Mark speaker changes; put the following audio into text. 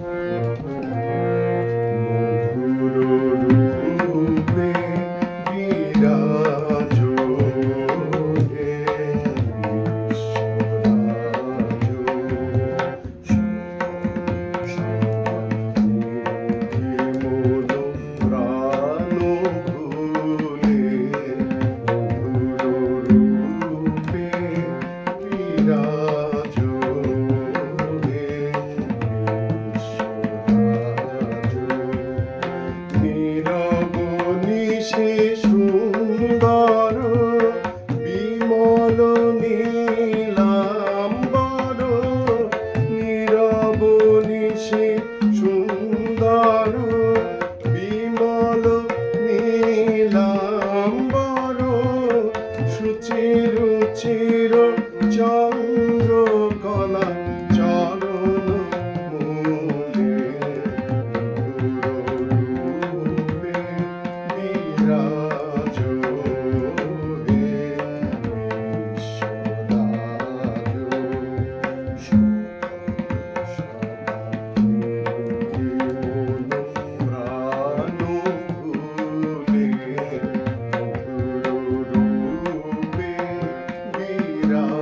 Speaker 1: Música কালো নীলাম্বর নীরব নিশি সুন্দর বিমল নীলাম্বর সুচিরুচির it.